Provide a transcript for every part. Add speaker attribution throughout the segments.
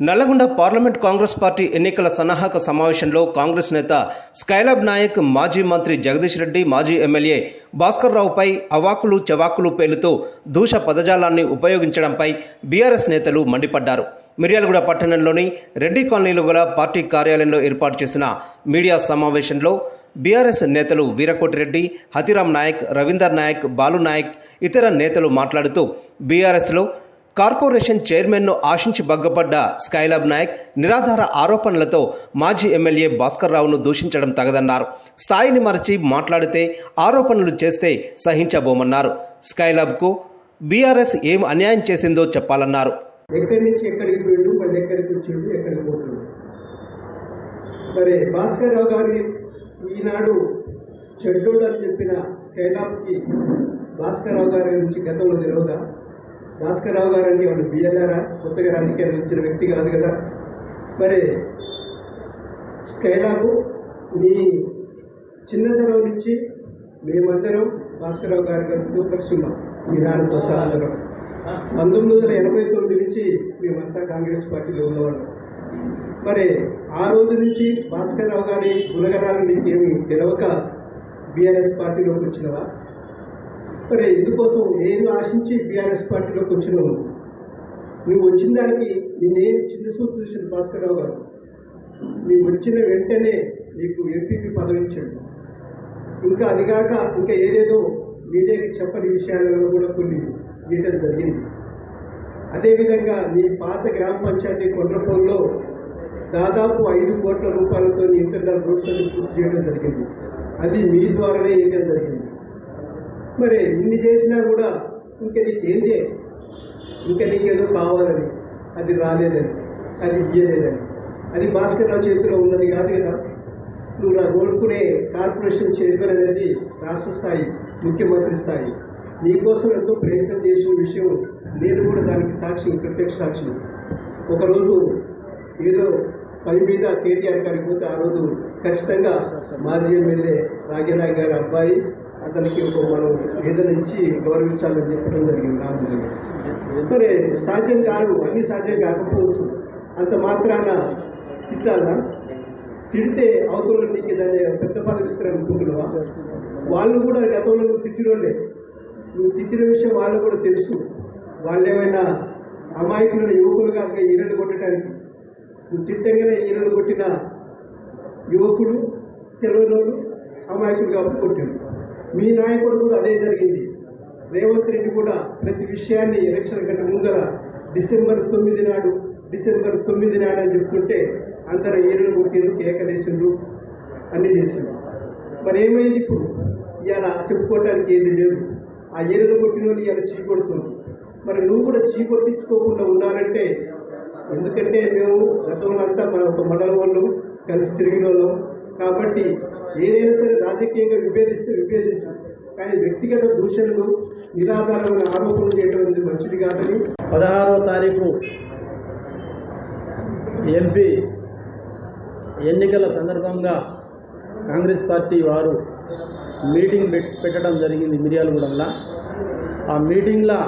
Speaker 1: Nalgonda parliament Congress party ఎన్నికల సన్నాహక సమావేశంలో కాంగ్రెస్ నేత స్కైలాబ్ నాయక్ మాజీ మంత్రి జగదీష్ రెడ్డి మాజీ ఎమ్మెల్యే భాస్కర్ రావుపై అవాకులు చవాకులు పేలుతూ దూష పదజాలాన్ని ఉపయోగించడంపై బీఆర్ఎస్ నేతలు మండిపడ్డారు. మిర్యాలగూడ పట్టణంలోని రెడ్డి కాలనీలో గల పార్టీ కార్యాలయంలో ఏర్పాటు చేసిన మీడియా సమావేశంలో బీఆర్ఎస్ నేతలు వీరకోటిరెడ్డి హతిరామ్ నాయక్ రవీందర్ నాయక్ బాలు నాయక్ ఇతర నేతలు మాట్లాడుతూ బీఆర్ఎస్లో కార్పొరేషన్ చైర్మన్ను ఆశించి బగ్గపడ్డ స్కైలాబ్ నాయక్ నిరాధార ఆరోపణలతో మాజీ ఎమ్మెల్యే భాస్కర్ రావును దూషించడం తగదన్నారు. స్థాయిని మరచి మాట్లాడితే ఆరోపణలు చేస్తే సహించబోమన్నారు. స్కైలాబ్కు బీఆర్ఎస్ ఏం అన్యాయం చేసిందో చెప్పాలన్నారు.
Speaker 2: ఎక్కడి నుంచి ఎక్కడికి వెళ్ళు మళ్ళీ ఎక్కడికి వచ్చిండు ఎక్కడికి పోతుండు? సరే భాస్కర్ రావు గారి ఈనాడు చెడ్డోడు అని చెప్పిన స్కైలాబ్కి భాస్కర్ రావు గారి గురించి గతంలో తెలియదా భాస్కరరావు గారు అంటే వాళ్ళు బిఎల్ఆరా కొత్తగా రాజకీయాలు వచ్చిన వ్యక్తి కాదు కదా. మరి స్కైలాకు నీ చిన్నతనం నుంచి మేమందరం భాస్కరరావు గారి గారితో కలిసి ఉన్నాం. మీ నాన్నతో సహా అందరం పంతొమ్మిది వందల ఎనభై తొమ్మిది నుంచి మేమంతా కాంగ్రెస్ పార్టీలో ఉన్నవాళ్ళం. మరి ఆ రోజు నుంచి భాస్కర్ రావు గారి గుణగణాలు నీకేమి తెలవక బీఆర్ఎస్ పార్టీలోకి వచ్చినవా? మరి ఇందుకోసం నేను ఆశించి బీఆర్ఎస్ పార్టీలోకి వచ్చినావు నువ్వు వచ్చిన దానికి నేను చిన్న చూపు చూసిన భాస్కర్ రావు గారు. నీవు వచ్చిన వెంటనే నీకు ఎంపీపీ పదవి ఇచ్చాడు. ఇంకా అదిగాక ఇంకా ఏదేదో మీడియాకి చెప్పని విషయాలలో కూడా కొన్ని గీయటం జరిగింది. అదేవిధంగా నీ పాత గ్రామ పంచాయతీ కొండ్రపల్లిలో దాదాపు ఐదు కోట్ల రూపాయలతో నీ ఇంటర్నల్ రోడ్స్ అని పూర్తి చేయడం జరిగింది. అది మీ ద్వారానే వేయడం జరిగింది. మరి ఇన్ని చేసినా కూడా ఇంకా నీకేందే? ఇంకా నీకేదో కావాలని. అది రాలేదని. అది ఇయ్యలేదని. అది భాస్కర్ రావు చేతిలో ఉన్నది కాదు కదా? నువ్వు నా కోరుకునే కార్పొరేషన్ చైర్మన్ అనేది రాష్ట్ర స్థాయి ముఖ్యమంత్రి స్థాయి. నీకోసం ఎంతో ప్రయత్నం చేసిన విషయం నేను కూడా దానికి సాక్షి ప్రత్యక్ష సాక్షి. ఒకరోజు ఏదో పని మీద కేటీఆర్ గారికి పోతే ఆ రోజు ఖచ్చితంగా మాజీ ఎమ్మెల్యే రాగ్యనాయక్ గారి అబ్బాయి అతనికి ఒక మనం ఏదనిచ్చి గౌరవించాలని చెప్పడం జరిగింది రాముడిని మరి సాధ్యం కాదు అన్ని సాధ్యం కాకపోవచ్చు. అంత మాత్రాన తిట్టాలా? తిడితే అవతల నీకు దాన్ని పెద్ద పదవి ఇస్తారనుకుంటున్నావా వాళ్ళు కూడా గతంలో నువ్వు తిట్టినోళ్ళే. నువ్వు తిట్టిన విషయం వాళ్ళు కూడా తెలుసు. వాళ్ళు ఏమైనా అమాయకులను యువకులు కాక ఈరలు కొట్టడానికి. నువ్వు తిట్టంగానే ఈరలు కొట్టిన యువకుడు తెలియనోళ్ళు అమాయకుడు కాబట్టి కొట్టాడు మీ నాయకుడు కూడా అదే జరిగింది. రేవంత్ రెడ్డి కూడా ప్రతి విషయాన్ని ఎలక్షన్ కంటే ముందర డిసెంబర్ తొమ్మిది నాడు డిసెంబర్ తొమ్మిది నాడు అని చెప్తుంటే అందరు ఏరులు కొట్టిండ్రు కేకలేసిండ్రు అన్నీ చేసిండ్రు మరి ఏమైంది ఇప్పుడు? ఇవాళ చెప్పుకోవడానికి ఏది లేదు. ఆ ఏరులు కొట్టిన వాళ్ళు ఇవాళ చీకొడుతుంది. మరి నువ్వు కూడా చీ కొట్టించుకోకుండా ఉండాలంటే ఎందుకంటే మేము గతంలో అంతా మన ఒక మండలం వాళ్ళు కలిసి తిరిగిన వాళ్ళం కాబట్టి ఏదైనా సరే రాజకీయంగా విభేదిస్తే విభేదించాలి. కానీ వ్యక్తిగత దూషణలు నిరాధారమైన ఆరోపణలు చేయడం అనేది మంచిది కాదని
Speaker 3: పదహారవ తారీఖు ఎంపీ ఎన్నికల సందర్భంగా కాంగ్రెస్ పార్టీ వారు మీటింగ్ పెట్ పెట్టడం జరిగింది మిర్యాలగూడెంలో. ఆ మీటింగ్లో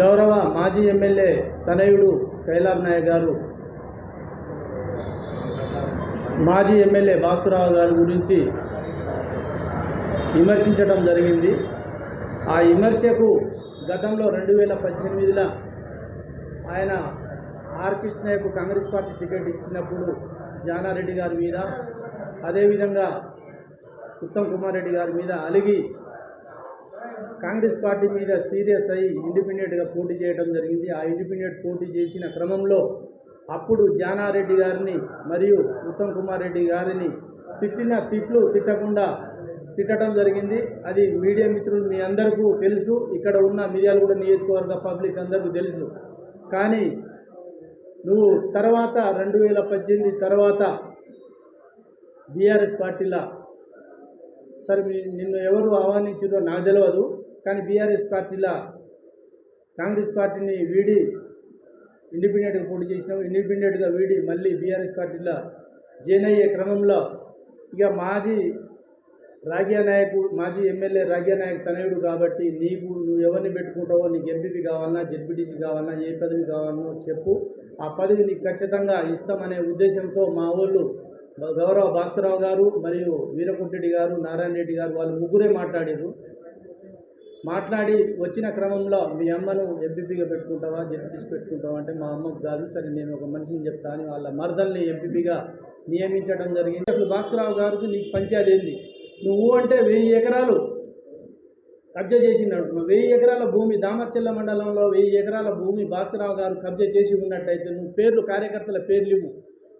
Speaker 3: గౌరవ మాజీ ఎమ్మెల్యే తనయుడు స్కైలాబ్ నాయక్ గారు మాజీ ఎమ్మెల్యే భాస్కరరావు గారి గురించి విమర్శించడం జరిగింది. ఆ విమర్శకు గతంలో రెండు వేల పద్దెనిమిదిలో ఆయన ఆర్ కృష్ణయ్యకు కాంగ్రెస్ పార్టీ టికెట్ ఇచ్చినప్పుడు జానారెడ్డి గారి మీద అదేవిధంగా ఉత్తమ్ కుమార్ రెడ్డి గారి మీద అలిగి కాంగ్రెస్ పార్టీ మీద సీరియస్ అయ్యి ఇండిపెండెంట్గా పోటీ చేయడం జరిగింది. ఆ ఇండిపెండెంట్ పోటీ చేసిన క్రమంలో అప్పుడు జానారెడ్డి గారిని మరియు ఉత్తమ్ కుమార్ రెడ్డి గారిని తిట్టిన తిట్లు తిట్టకుండా తిట్టడం జరిగింది. అది మీడియా మిత్రులు మీ అందరికీ తెలుసు. ఇక్కడ ఉన్న మిర్యాలగూడ నియోజకవర్గ పబ్లిక్ అందరికీ తెలుసు. కానీ నువ్వు తర్వాత రెండు వేల పద్దెనిమిది తర్వాత బీఆర్ఎస్ పార్టీలో? సరే మీ నిన్ను ఎవరు ఆహ్వానించారో నాకు తెలియదు కానీ బీఆర్ఎస్ పార్టీలో కాంగ్రెస్ పార్టీని వీడి ఇండిపెండెంట్గా పోటీ చేసినావు ఇండిపెండెంట్గా వీడి మళ్ళీ బీఆర్ఎస్ పార్టీలో జాయిన్ అయ్యే క్రమంలో ఇక మాజీ రాగ్యా నాయకుడు మాజీ ఎమ్మెల్యే రాగ్యా నాయక్ తనయుడు కాబట్టి నీకు నువ్వు ఎవరిని పెట్టుకుంటావో నీకు ఎంపీపీ కావాలన్నా జెడ్పీటీసీ కావాలన్నా ఏ పదవి కావాలనో చెప్పు. ఆ పదవి నీకు ఖచ్చితంగా ఇస్తామనే ఉద్దేశంతో మా ఊళ్ళు గౌరవ భాస్కరరావు గారు మరియు వీరకుంటెడ్డి గారు నారాయణ రెడ్డి గారు వాళ్ళు ముగ్గురే మాట్లాడారు మాట్లాడి వచ్చిన క్రమంలో మీ అమ్మను ఎంపీపీగా పెట్టుకుంటావా జడ్పీటీసీ పెట్టుకుంటావా అంటే మా అమ్మకు కాదు సరే నేను ఒక మనిషిని చెప్తా అని వాళ్ళ మరదల్ని ఎంపీపీగా నియమించడం జరిగింది. అసలు భాస్కరరావు గారికి నీకు పంచాయతీ ఏంది? నువ్వు అంటే వెయ్యి ఎకరాలు కబ్జా చేసింది అంటున్నావు వెయ్యి ఎకరాల భూమి దామర్చెల్ల మండలంలో వెయ్యి ఎకరాల భూమి భాస్కరరావు గారు కబ్జా చేసి ఉన్నట్టయితే నువ్వు పేర్లు కార్యకర్తల పేర్లు ఇవ్వు.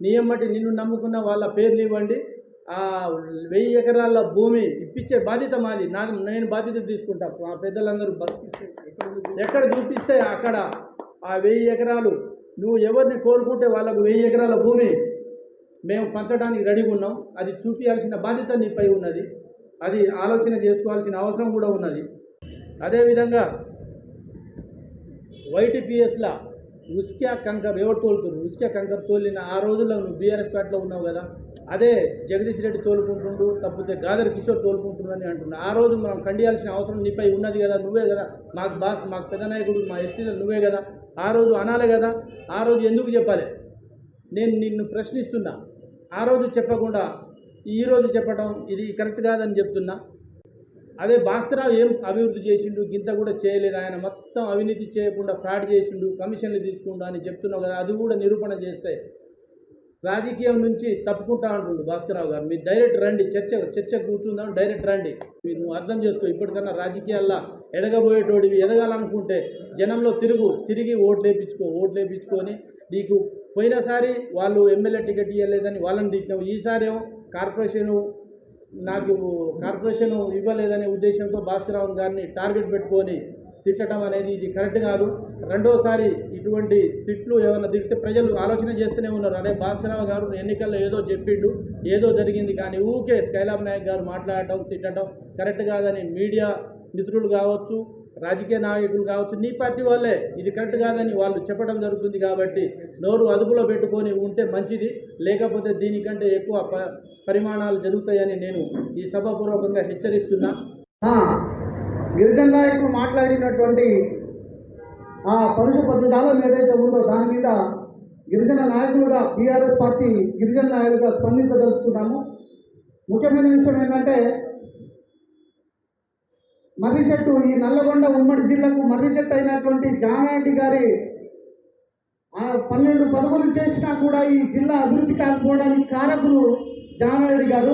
Speaker 3: నీ నిన్ను నమ్ముకున్న వాళ్ళ పేర్లు ఇవ్వండి. ఆ వెయ్యి ఎకరాల భూమి ఇప్పించే బాధ్యత మాది. నాది నేను బాధ్యత తీసుకుంటా. మా పెద్దలందరూ బ- ఎక్కడ చూపిస్తే అక్కడ ఆ వెయ్యి ఎకరాలు. నువ్వు ఎవరిని కోరుకుంటే వాళ్ళకు వెయ్యి ఎకరాల భూమి మేము పంచడానికి రెడీగా ఉన్నాం. అది చూపించాల్సిన బాధ్యత నీపై ఉన్నది. అది ఆలోచన చేసుకోవాల్సిన అవసరం కూడా ఉన్నది. అదేవిధంగా వైటీపీఎస్ల ఉస్కా కంకర్ ఎవరు తోలుతున్నారు? ఉస్కా కంకర్ తోలిన ఆ రోజుల్లో నువ్వు బీఆర్ఎస్ పార్టీలో ఉన్నావు కదా? అదే జగదీష్ రెడ్డి తోలుకుంటుండు తప్పితే గాదర్ కిషోర్ తోలుకుంటుండని అంటున్నా ఆ రోజు మనం ఖండియాల్సిన అవసరం నీపై ఉన్నది కదా? నువ్వే కదా? మాకు బాస్ మాకు పెద్ద నాయకుడు మా ఎస్టీలో నువ్వే కదా? ఆ రోజు అనాలి కదా? ఆ రోజు ఎందుకు చెప్పాలి? నేను నిన్ను ప్రశ్నిస్తున్నా. ఆ రోజు చెప్పకుండా ఈరోజు చెప్పడం ఇది కరెక్ట్ కాదని చెప్తున్నా. అదే భాస్కరరావు ఏం అభివృద్ధి చేసిండు? గింత కూడా చేయలేదు. ఆయన మొత్తం అవినీతి చేయకుండా ఫ్రాడ్ చేసిండు కమిషన్లు తీసుకుంటా అని చెప్తున్నావు కదా అది కూడా నిరూపణ చేస్తే రాజకీయం నుంచి తప్పుకుంటా అంటుండు భాస్కరరావు గారు. మీరు డైరెక్ట్ రండి చర్చ చర్చ కూర్చుందాం డైరెక్ట్ రండి. మీరు నువ్వు అర్థం చేసుకో ఇప్పటికన్నా రాజకీయాల్లో ఎడగబోయేటోడివి ఎదగాలనుకుంటే జనంలో తిరుగు తిరిగి ఓట్లు వేయించుకో ఓట్లు వేయించుకొని నీకు పోయినసారి వాళ్ళు ఎమ్మెల్యే టికెట్ ఇవ్వలేదని వాళ్ళని తిట్టినావు. ఈసారి ఏమో కార్పొరేషను నాకు కార్పొరేషన్ ఇవ్వలేదనే ఉద్దేశంతో భాస్కరరావు గారిని టార్గెట్ పెట్టుకొని తిట్టడం అనేది ఇది కరెక్ట్ కాదు. రెండోసారి ఇటువంటి తిట్లు ఏమైనా తిడితే ప్రజలు ఆలోచన చేస్తూనే ఉన్నారు. అదే భాస్కరరావు గారు ఎన్నికల్లో ఏదో చెప్పిండు ఏదో జరిగింది కానీ ఊకే స్కైలాబ్ నాయక్ గారు మాట్లాడటం తిట్టడం కరెక్ట్ కాదని మీడియా మిత్రులు కావచ్చు రాజకీయ నాయకులు కావచ్చు నీ పార్టీ వాళ్ళే. ఇది కరెక్ట్ కాదని వాళ్ళు చెప్పడం జరుగుతుంది కాబట్టి నోరు అదుపులో పెట్టుకొని ఉంటే మంచిది. లేకపోతే దీనికంటే ఎక్కువ ప పరిమాణాలు జరుగుతాయని నేను ఈ సభాపూర్వకంగా హెచ్చరిస్తున్నా.
Speaker 4: గిరిజన నాయకులు మాట్లాడినటువంటి ఆ పరుష పద్ధతాలను ఏదైతే ఉందో దాని మీద గిరిజన నాయకులుగా బీఆర్ఎస్ పార్టీ గిరిజన నాయకులుగా స్పందించదలుచుకున్నాము ముఖ్యమైన విషయం ఏంటంటే మర్రి చెట్టు ఈ నల్లగొండ ఉమ్మడి జిల్లాకు మర్రి చెట్టు అయినటువంటి జానారెడ్డి గారి పన్నెండు పదవులు చేసినా కూడా ఈ జిల్లా అభివృద్ధి కాకపోవడానికి కారకులు జానారెడ్డి గారు.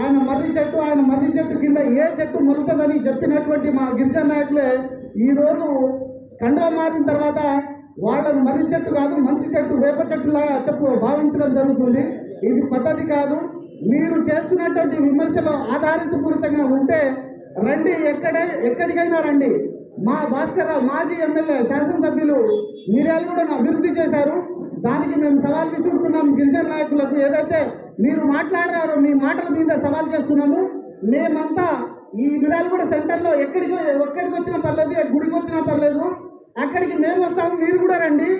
Speaker 4: ఆయన మర్రి చెట్టు ఆయన మర్రి చెట్టు కింద ఏ చెట్టు మొలచదని చెప్పినటువంటి మా గిరిజన నాయకులే ఈరోజు కండవ మారిన తర్వాత వాళ్ళను మర్రి చెట్టు కాదు మంచి చెట్టు వేప చెట్టులాగా చెప్పు భావించడం జరుగుతుంది. ఇది పద్ధతి కాదు. మీరు చేస్తున్నటువంటి విమర్శలు ఆధారితపూరితంగా ఉంటే రండి ఎక్కడ ఎక్కడికైనా రండి. మా భాస్కర్ రావు మాజీ ఎమ్మెల్యే శాసనసభ్యులు మీరేళ్ళు కూడా అభివృద్ధి చేశారు. దానికి మేము సవాల్ విసురుతున్నాం గిరిజన నాయకులకు. ఏదైతే మీరు మాట్లాడారో మీ మాటల మీద సవాల్ చేస్తున్నాము. మేమంతా ఈ మిరాలు కూడా సెంటర్లో ఎక్కడికి ఎక్కడికి వచ్చినా పర్లేదు గుడికి వచ్చినా పర్లేదు. అక్కడికి మేము వస్తాము మీరు కూడా రండి.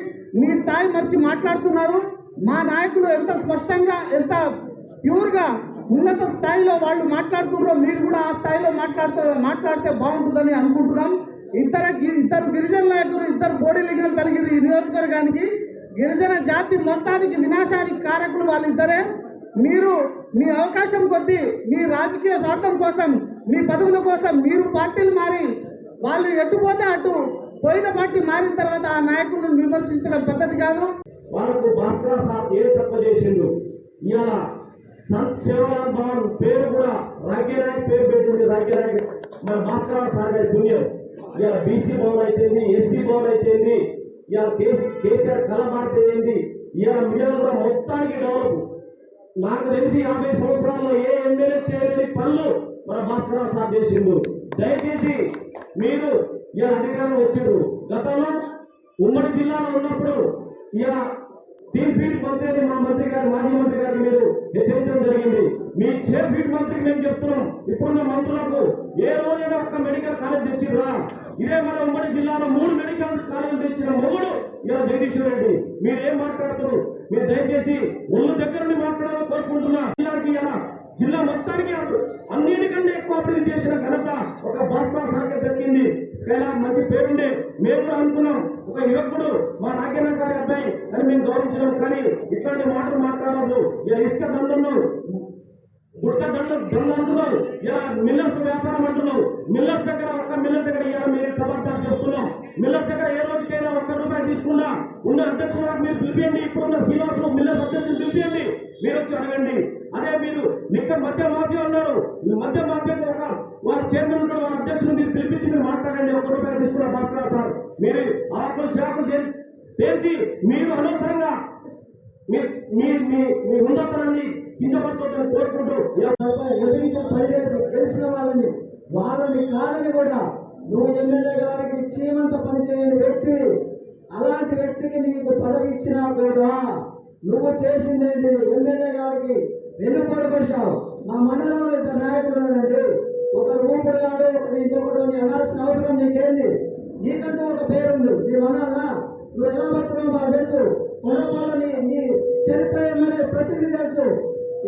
Speaker 4: మీ స్థాయి మర్చి మాట్లాడుతున్నారు. మా నాయకులు ఎంత స్పష్టంగా ఎంత ప్యూర్గా ఉన్నత స్థాయిలో వాళ్ళు మాట్లాడుతున్నారో మీరు కూడా ఆ స్థాయిలో మాట్లాడుతూ మాట్లాడితే బాగుంటుందని అనుకుంటున్నాం. ఇతర ఇద్దరు గిరిజన నాయకులు ఇద్దరు బోడీ లింగాలు కలిగిన ఈ నియోజకవర్గానికి. గిరిజన జాతి మొత్తానికి వినాశానికి కారకులు వాళ్ళిద్దరే. మీరు మీ అవకాశం కొద్దీ మీ రాజకీయ స్వార్థం కోసం మీ పదవుల కోసం మీరు పార్టీలు మారి వాళ్ళు ఎట్టుపోతే అటు పోయిన పార్టీ మారిన తర్వాత ఆ నాయకులను విమర్శించడం పద్ధతి కాదు.
Speaker 5: వాళ్ళకు భాస్కర్ సార్ ఏ తప్పు చేసిండు? ఇవాళ సంత్ భవన్ పేరు కూడా రాగ్యనాయక్ పేరు పెట్టింది రాగ్యనాయక్ మన మాస్టర్ సార్ గారి పుణ్యం. ఇవాళ బీసీ భవన్ అయితేంది ఎస్సీ భవన్ అయితేంది ఇవాళ కేసీఆర్ కళ మారితేంది ఇవాళ మిడిల్ కూడా మొత్తానికి డెవలప్. నాకు తెలిసి యాభై సంవత్సరాల్లో ఏ ఎమ్మెల్యే చేయలేని పనులు మన భాస్కర సార్ చేసిండు. దయచేసి మీరు ఇవాళ అధికారం వచ్చారు గతంలో ఉమ్మడి జిల్లాలో ఉన్నప్పుడు ఇలా ఫీల్డ్ మంత్రి అని మా మంత్రి గారు మాజీ మంత్రి గారు మీరు హెచ్చరించడం జరిగింది. మీ చే ఫీల్డ్ మంత్రికి మేము చెప్తున్నాం ఇప్పుడున్న మంత్రులకు ఏ రోజైనా ఒక్క మెడికల్ కాలేజ్ తెచ్చిర్రా? ఇదే మన ఉమ్మడి జిల్లాలో మూడు మెడికల్ కాలేజ్ తెచ్చిన మొగుడు ఇలా జగదీశ్వర్ రెడ్డి. మీరేం మాట్లాడుతున్నారు? మీరు దయచేసి ఒళ్ళు దగ్గర నుండి మాట్లాడాలని కోరుకుంటున్నా. ఇలాంటి ఇలా జిల్లా మొత్తానికి అన్నిటికంటే ఎక్కువ అభివృద్ధి చేసిన ఘనత ఒక భాస్కర్ సార్కే దక్కింది స్కైలాబ్ మంచి పేరుండే. మేము కూడా అనుకున్నాం. ఒక యువకుడు మా నాగేంద్ర గారి అబ్బాయి అని మేము గౌరవించాం కానీ ఇట్లాంటి మాటలు మాట్లాడద్దు. ఇలా ఇసుక దండలు గుట్ట దండ దండ అంటున్నారు ఇలా మిల్లర్స్ వ్యాపారం అంటున్నారు మిల్లర్స్ దగ్గర ఒక మిల్లర్ దగ్గర ఇలా మీరు ప్రవర్తన చెప్తున్నాం మిల్లర్ దగ్గర ఏ రోజుకైనా ఒక్క రూపాయి తీసుకున్నా ఉన్న అధ్యక్షులు మీరు పిలిపియండి. ఇప్పుడున్న శ్రీవాసులు మిల్లర్ అధ్యక్షులు పిలిపియండి. మీరు వచ్చి అడగండి. అదే మీరు ఇక్కడ మధ్య మాఫియా ఉన్నారు. ఈ మధ్య మాఫియా వారి చైర్మన్ ఉన్న వారి అధ్యక్షులు మీరు పిలిపించి మీరు మాట్లాడండి. ఒక రూపాయలు తీసుకున్న భాస్కర్ సార్. మీరు ఆకులు చేపలు పేల్చి మీరు అనవసరంగా మీ మీ మీ మీ ఉన్నతనాన్ని కించపరచొద్దని కోరుకుంటూ
Speaker 6: పనిచేసి తెలిసిన వాళ్ళని వాళ్ళని కాదని కూడా నువ్వు ఎమ్మెల్యే గారికి చీమంత పనిచేయని వ్యక్తివి అలాంటి వ్యక్తికి నీకు పదవి ఇచ్చినా కూడా నువ్వు చేసిందేంటి? ఎమ్మెల్యే గారికి వెన్నుపోటు పడిచావు మా మండలంలో ఇద్దరు నాయకులు ఉన్నారండి ఒకరు ఊపిడి ఒకటి ఇంకొకటి అని అనాల్సిన అవసరం నీకేంది? నీకంటే ఒక పేరుంది. నీ మండలంలో నువ్వు ఎలా బతున్నావు మాకు తెలుసు. కొండపాల నీ నీ చరిత్ర ఏమనేది ప్రతిదీ తెలుసు.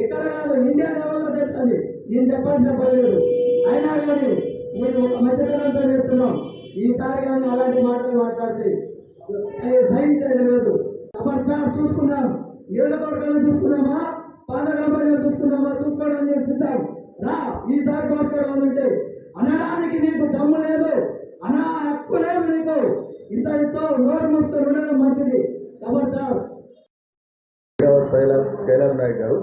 Speaker 6: ఇక్కడ కాదు ఇండియా లెవెల్లో తెలుసు అది. నేను చెప్పాల్సిన పని లేదు. అయినా కానీ నేను ఒక మంచితనంతో చెప్తున్నాం. ఈసారి కానీ అలాంటి మాటలు మాట్లాడితే సైన్ సహించేది లేదు. అబద్ధాలు చూసుకుందాం. ఏదో చూసుకుందామా చూసుకుందామా? చూసుకోవడానికి సిద్ధం. రా ఈసారి భాస్కర్ రావు అనడానికి నీకు దమ్ము లేదు. అనా హక్కు లేదు నీకు. ఇంతటితో నోరు మూసుకొని ఉండడం మంచిది. కబడతారు
Speaker 7: స్కైలాబ్ స్కైలాబ్ నాయక్ గారు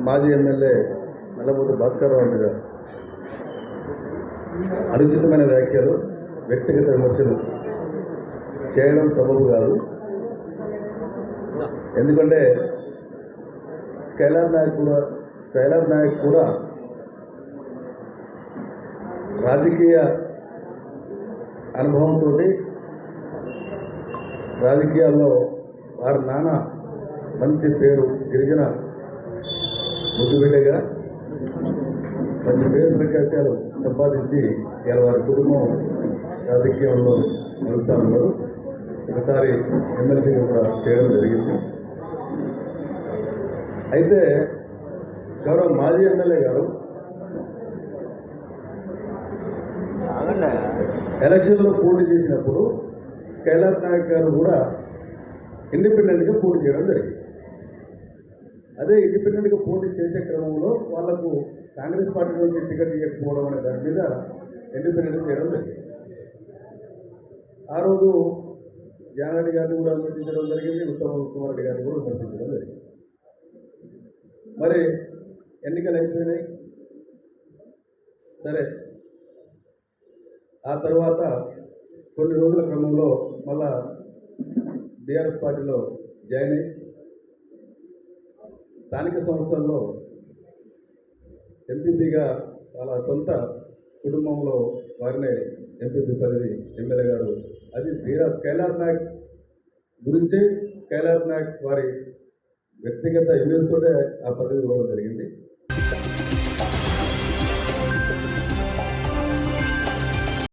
Speaker 7: మాజీ ఎమ్మెల్యే నల్లబోతు భాస్కర్ రావు మీద అనుచితమైన వ్యాఖ్యలు వ్యక్తిగత విమర్శలు చేయడం సబబు కాదు. ఎందుకంటే స్కైలాబ్ నాయక్ కూడా స్కైలాబ్ నాయక్ కూడా రాజకీయ అనుభవంతో రాజకీయాల్లో వారి నాన్న మంచి పేరు గిరిజన ముద్దుబిడ్డగా మంచి పేరు ప్రఖ్యాత్యాలు సంపాదించి ఇలా వారి కుటుంబం రాజకీయంలో నడుస్తూ ఉన్నారు. ఒకసారి ఎమ్మెల్సీగా కూడా చేయడం జరిగింది. అయితే గౌరవ మాజీ ఎమ్మెల్యే గారు ఎలక్షన్లో పోటీ చేసినప్పుడు స్కైలాబ్ నాయక్ గారు కూడా ఇండిపెండెంట్గా పోటీ చేయడం జరిగింది. అదే ఇండిపెండెంట్గా పోటీ చేసే క్రమంలో వాళ్ళకు కాంగ్రెస్ పార్టీ నుంచి టికెట్ ఇవ్వకపోవడం అనే దాని మీద ఇండిపెండెంట్ చేయడం జరిగింది. ఆ రోజు జానారెడ్డి గారిని కూడా విమర్శించడం జరిగింది ఉత్తమ కుమార్ రెడ్డి గారిని కూడా విమర్శించడం జరిగింది. మరి ఎన్నికలు అయిపోయినాయి సరే. ఆ తర్వాత కొన్ని రోజుల క్రమంలో మళ్ళా డిఆర్ఎస్ పార్టీలో జాయిన్ అయ్యి స్థానిక సంస్థల్లో ఎంపీపీగా వాళ్ళ సొంత కుటుంబంలో వారినే ఎంపీపీ పదవి ఎమ్మెల్యే గారు. అది తీరా స్కైలాబ్ నాయక్ గురించి స్కైలాబ్ నాయక్ వారి వ్యక్తిగత ఇమేజ్ తోటే ఆ పదవి ఇవ్వడం జరిగింది.